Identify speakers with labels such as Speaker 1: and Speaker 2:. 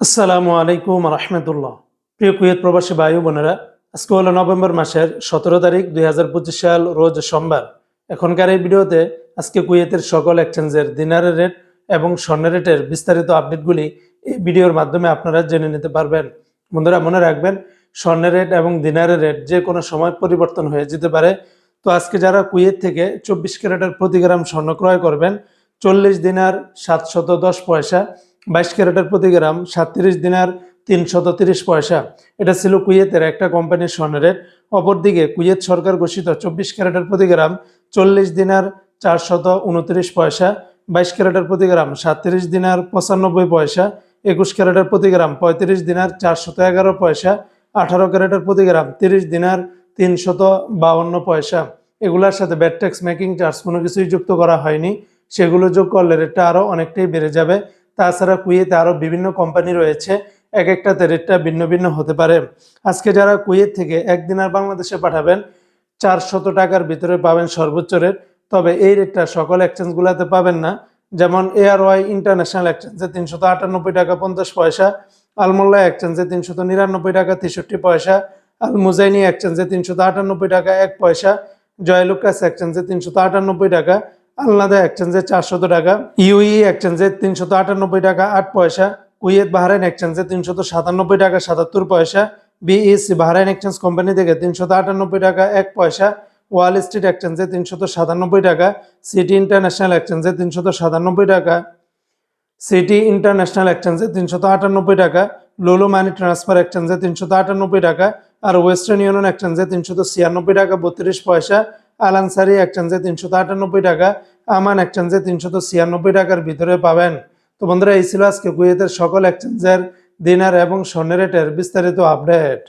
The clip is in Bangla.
Speaker 1: আসসালামু আলাইকুম রহমতুল্লাহ। প্রিয় কুয়েত প্রবাসী বায়ু বোনেরা, আজকে হলো নভেম্বর মাসের সতেরো তারিখ দু হাজার পঁচিশ সাল, রোজ সোমবার। এখনকার এই ভিডিওতে আজকে কুয়েতের সকল এক্সচেঞ্জের দিনারের রেট এবং স্বর্ণের রেটের বিস্তারিত আপডেটগুলি এই ভিডিওর মাধ্যমে আপনারা জেনে নিতে পারবেন। বন্ধুরা, মনে রাখবেন, স্বর্ণের রেট এবং দিনারের রেট যে কোনো সময় পরিবর্তন হয়ে যেতে পারে। তো আজকে যারা কুয়েত থেকে চব্বিশ ক্যারেটের প্রতি গ্রাম স্বর্ণ ক্রয় করবেন, চল্লিশ দিনার সাতশত দশ পয়সা বাইশ ক্যারেটের প্রতি গ্রাম, সাতত্রিশ দিনার তিনশত তিরিশ পয়সা। এটা ছিল কুয়েতের একটা কোম্পানির স্বর্ণের। রেট অপরদিকে কুয়েত সরকার ঘোষিত চব্বিশ ক্যারেটের প্রতি গ্রাম, চল্লিশ দিনার চারশত উনত্রিশ পয়সা। বাইশ ক্যারেটের প্রতি গ্রাম, সাতত্রিশ দিনার পঁচানব্বই পয়সা। একুশ ক্যারেটের প্রতি গ্রাম, পঁয়ত্রিশ দিনার চারশত এগারো পয়সা। আঠারো ক্যারেটের প্রতি গ্রাম, তিরিশ দিনার তিনশত বাউন্ন পয়সা। এগুলোর সাথে ব্যাট ট্যাক্স, মেকিং, চার্জ কোনো কিছুই যুক্ত করা হয়নি। সেগুলো যোগ করলে রেটটা আরও অনেকটাই বেড়ে যাবে। তাছাড়া কুয়েতে আরও বিভিন্ন কোম্পানি রয়েছে। এক একটাতে রেটটা ভিন্ন ভিন্ন হতে পারে। আজকে যারা কুয়েত থেকে একদিন আর বাংলাদেশে পাঠাবেন, চারশত টাকার ভিতরে পাবেন সর্বোচ্চ রেট তবে এই রেটটা সকল এক্সচেঞ্জগুলোতে পাবেন না। যেমন এআর ওয়াই ইন্টারন্যাশনাল এক্সচেঞ্জে তিনশত আটানব্বই টাকা পঞ্চাশ পয়সা আলমোল্লা এক্সচেঞ্জে তিনশত নিরানব্বই টাকা তেষট্টি পয়সা আল মুজাইনি এক্সচেঞ্জে তিনশত আটানব্বই টাকা এক পয়সা জয়লুকাস এক্সচেঞ্জে তিনশত আটানব্বই টাকা আলনাদা এক্সচেঞ্জে চারশত টাকা ইউই এক্সচেঞ্জে তিনশত আটানব্বই টাকা, আট পয়সা কুয়েত বাহরাইন এক্সচেঞ্জে তিনশত সাতানব্বই টাকা, সাতাত্তর পয়সা বিইসি বাহরাইন এক্সচেঞ্জ কোম্পানি থেকে তিনশত আটানব্বই টাকা, এক পয়সা ওয়াল স্ট্রিট এক্সচেঞ্জে তিনশত সাতানব্বই টাকা সিটি ইন্টারন্যাশনাল এক্সচেঞ্জে তিনশত সাতানব্বই টাকা সিটি ইন্টারন্যাশনাল এক্সচেঞ্জে তিনশত আটানব্বই টাকা লোলো মানি ট্রান্সফার এক্সচেঞ্জে তিনশত আটানব্বই টাকা, আর ওয়েস্টার্ন ইউনিয়ন এক্সচেঞ্জে তিনশত ছিয়ানব্বই টাকা, বত্রিশ পয়সা আলানসারি এক্সচেঞ্জে তিনশত আটানব্বই টাকা, আমান এক্সচেঞ্জে তিনশত ছিয়ানব্বই টাকার ভিতরে পাবেন। তো বন্ধুরা, এই ছিল আজকে কুয়েতের সকল এক্সচেঞ্জের দিনার এবং স্বর্ণের রেটের বিস্তারিত আপডেট